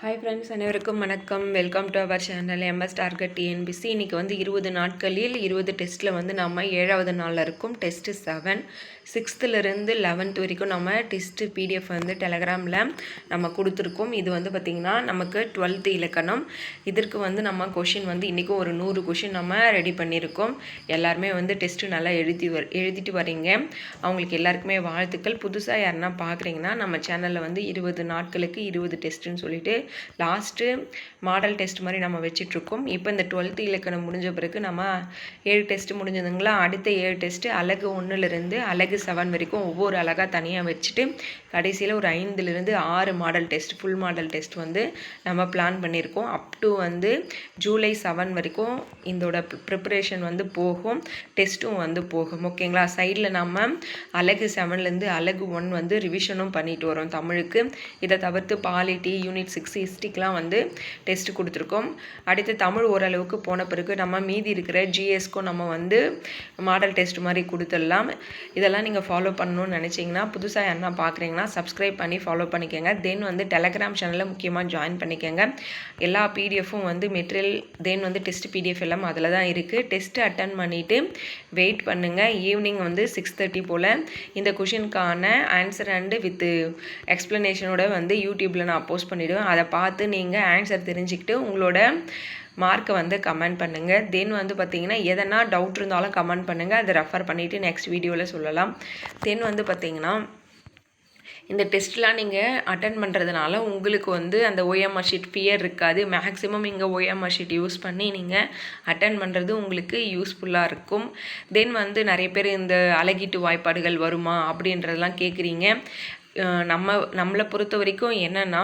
Hi friends அனைவருக்கும் வணக்கம். Welcome to our channel MS target TNPSC இன்றைக்கி வந்து இருபது நாட்களில் இருபது டெஸ்ட்டில் வந்து நம்ம ஏழாவது நாளில் இருக்கும் டெஸ்ட்டு செவன் சிக்ஸ்த்துலேருந்து லெவன்த் வரைக்கும் நம்ம டெஸ்ட்டு பிடிஎஃப் வந்து டெலகிராமில் நம்ம கொடுத்துருக்கோம். இது வந்து பார்த்திங்கன்னா நமக்கு டுவெல்த்து இலக்கணம். இதற்கு வந்து நம்ம கொஷின் வந்து இன்றைக்கும் ஒரு நூறு கொஷின் நம்ம ரெடி பண்ணியிருக்கோம். எல்லாருமே வந்து டெஸ்ட்டு நல்லா எழுதி வ எழுதிட்டு வரீங்க. அவங்களுக்கு எல்லாருக்குமே வாழ்த்துக்கள். புதுசாக யாருன்னா பார்க்குறீங்கன்னா நம்ம சேனலில் வந்து இருபது நாட்களுக்கு இருபது டெஸ்ட்டுன்னு சொல்லிட்டு லாஸ்ட்டு மாடல் டெஸ்ட் மாதிரி நம்ம வச்சிட்ருக்கோம் இப்போ இந்த டுவெல்த்து இலக்கணம் முடிஞ்ச பிறகு நம்ம ஏழு டெஸ்ட்டு முடிஞ்சதுங்களா? அடுத்த ஏழு டெஸ்ட்டு அழகு ஒன்றுலேருந்து அழகு செவன் வரைக்கும் ஒவ்வொரு அழகாக தனியாக வச்சுட்டு கடைசியில் ஒரு ஐந்துலேருந்து ஆறு model test full model test வந்து நம்ம பிளான் பண்ணியிருக்கோம். அப் டு வந்து ஜூலை செவன் வரைக்கும் இதோட ப்ரிப்பரேஷன் வந்து போகும். டெஸ்ட்டும் வந்து போகும். ஓகேங்களா சைடில் நம்ம அழகு செவன்லேருந்து அழகு ஒன் வந்து ரிவிஷனும் பண்ணிட்டு வரோம் தமிழுக்கு. இதை தவிர்த்து பாலிட்டி யூனிட் சிக்ஸ் சிஸ்டிக்லாம் வந்து டெஸ்ட் கொடுத்துருக்கோம். அடுத்து தமிழ் ஓரளவுக்கு போன பிறகு நம்ம மீதி இருக்கிற ஜிஎஸ்க்கும் நம்ம வந்து மாடல் டெஸ்ட் மாதிரி கொடுத்துடலாம். இதெல்லாம் நீங்கள் ஃபாலோ பண்ணணும்னு நினச்சிங்கன்னா புதுசாக என்ன பார்க்குறீங்கன்னா சப்ஸ்கிரைப் பண்ணி ஃபாலோ பண்ணிக்கோங்க. தென் வந்து டெலகிராம் சேனலில் முக்கியமாக ஜாயின் பண்ணிக்கோங்க. எல்லா பிடிஎஃப்பும் வந்து மெட்டீரியல் தென் வந்து டெஸ்ட் பிடிஎஃப் எல்லாம் அதில் தான் இருக்குது டெஸ்ட்டு அட்டன் பண்ணிவிட்டு வெயிட் பண்ணுங்கள் ஈவினிங் வந்து சிக்ஸ் தேர்ட்டி போல். இந்த கொஷினுக்கான ஆன்சர் அண்டு வித் எக்ஸ்ப்ளனேஷனோட வந்து யூடியூப்பில் நான் போஸ்ட் பண்ணிவிடுவேன் அதை பார்த்து நீங்கள் ஆன்சர் தெரிஞ்சுக்கிட்டு உங்களோட மார்க்கை வந்து கமெண்ட் பண்ணுங்கள் தென் வந்து பார்த்தீங்கன்னா எதனா டவுட் இருந்தாலும் கமெண்ட் பண்ணுங்கள் அதை ரெஃபர் பண்ணிவிட்டு நெக்ஸ்ட் வீடியோவில் சொல்லலாம். தென் வந்து பார்த்தீங்கன்னா இந்த டெஸ்ட்லாம் நீங்கள் அட்டன் பண்ணுறதுனால உங்களுக்கு வந்து அந்த ஓஎம்ஆர் ஷீட் ஃபியர் இருக்காது. மேக்ஸிமம் இங்கே ஓஎம்ஆர் ஷீட் யூஸ் பண்ணி நீங்கள் அட்டன் பண்ணுறது உங்களுக்கு யூஸ்ஃபுல்லாக இருக்கும். தென் வந்து நிறைய பேர் இந்த அழகிட்டு வாய்ப்பாடுகள் வருமா அப்படின்றதெல்லாம் கேட்குறீங்க நம்ம நம்மளை பொறுத்த வரைக்கும் என்னென்னா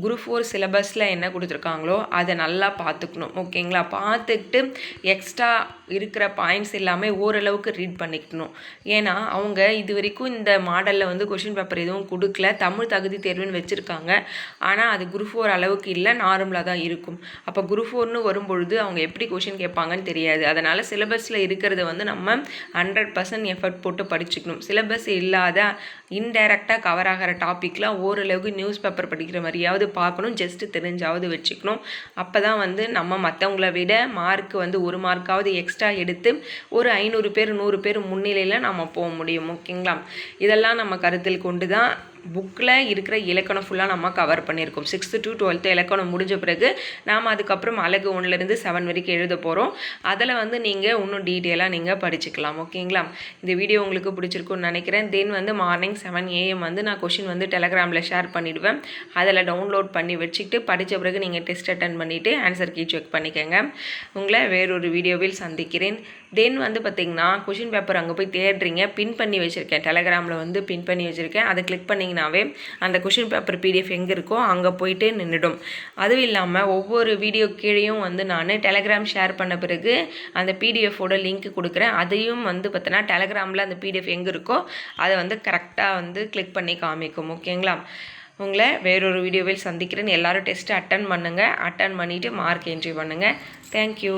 குரூப் ஃபோர் சிலபஸில் என்ன கொடுத்துருக்காங்களோ அதை நல்லா பார்த்துக்கணும் ஓகேங்களா? பார்த்துக்கிட்டு எக்ஸ்ட்ரா இருக்கிற பாயிண்ட்ஸ் எல்லாமே ஓரளவுக்கு ரீட் பண்ணிக்கணும். ஏன்னா அவங்க இது வரைக்கும் இந்த மாடலில் வந்து கொஷின் பேப்பர் எதுவும் கொடுக்கல. தமிழ் தகுதி தேர்வுன்னு வச்சுருக்காங்க. ஆனால் அது குரூப் ஃபோர் அளவுக்கு இல்லை நார்மலாக தான் இருக்கும். அப்போ குரூப் ஃபோர்னு வரும்பொழுது அவங்க எப்படி கொஷின் கேட்பாங்கன்னு தெரியாது. அதனால் சிலபஸில் இருக்கிறத வந்து நம்ம ஹண்ட்ரட் பர்சன்ட் எஃபர்ட் போட்டு படிச்சுக்கணும். சிலபஸ் இல்லாத இன்டைரக்டாக கவர் ஆகிற டாப்பிக்லாம் ஓரளவுக்கு நியூஸ் பேப்பர் படிக்கிற மாதிரியாவது பார்க்கணும். ஜஸ்ட்டு தெரிஞ்சாவது வச்சுக்கணும். அப்போ தான் வந்து நம்ம மற்றவங்கள விட மார்க் வந்து ஒரு மார்க்காவது எக்ஸ்ட்ரா எடுத்து ஒரு ஐநூறு பேர் நூறு பேர் முன்னிலையில் நம்ம போக முடியும் ஓகேங்களா இதெல்லாம் நம்ம கருத்தில் கொண்டு தான் புக்கில் இருக்கிற இலக்கணம் ஃபுல்லாக நம்ம கவர் பண்ணியிருக்கோம். சிக்ஸ்த்து டு டுவெல்த்து இலக்கணம் முடிஞ்ச பிறகு நாம் அதுக்கப்புறம் அழகு ஒன்றுலேருந்து செவன் வரைக்கும் எழுத போகிறோம் அதில் வந்து நீங்கள் இன்னும் டீட்டெயிலாக நீங்கள் படிச்சுக்கலாம் ஓகேங்களா இந்த வீடியோ உங்களுக்கு பிடிச்சிருக்குன்னு நினைக்கிறேன். தென் வந்து மார்னிங் செவன் ஏஎம் வந்து நான் கொஷின் வந்து டெலகிராமில் ஷேர் பண்ணிவிடுவேன் அதில் டவுன்லோட் பண்ணி வச்சுக்கிட்டு படித்த பிறகு நீங்கள் டெஸ்ட் அட்டன் பண்ணிவிட்டு ஆன்சர் கீ செக் பண்ணிக்கோங்க. உங்களை வேறொரு வீடியோவில் சந்திக்கிறேன். தென் வந்து பார்த்திங்கன்னா கொஷின் பேப்பர் அங்கே போய் தேடுறீங்க. பின் பண்ணி வச்சுருக்கேன். டெலகிராமில் வந்து பின் பண்ணி வச்சுருக்கேன். அதை கிளிக் பண்ணிங்கனாவே அந்த கொஷின் பேப்பர் பிடிஎஃப் எங்கே இருக்கோ அங்கே போயிட்டு நின்றுடும் அதுவும் இல்லாமல் ஒவ்வொரு வீடியோ கீழேயும் வந்து நான் டெலகிராம் ஷேர் பண்ண பிறகு அந்த பிடிஎஃபோட லிங்க் கொடுக்குறேன். அதையும் வந்து பார்த்தோன்னா டெலகிராமில் அந்த பிடிஎஃப் எங்கே இருக்கோ அதை வந்து கரெக்டாக வந்து கிளிக் பண்ணி காமிக்கும். ஓகேங்களா உங்களை வேறொரு வீடியோவில் சந்திக்கிறேன். எல்லோரும் டெஸ்ட்டு அட்டன் பண்ணுங்கள் அட்டன் பண்ணிவிட்டு மார்க் என்ட்ரி பண்ணுங்கள் தேங்க்யூ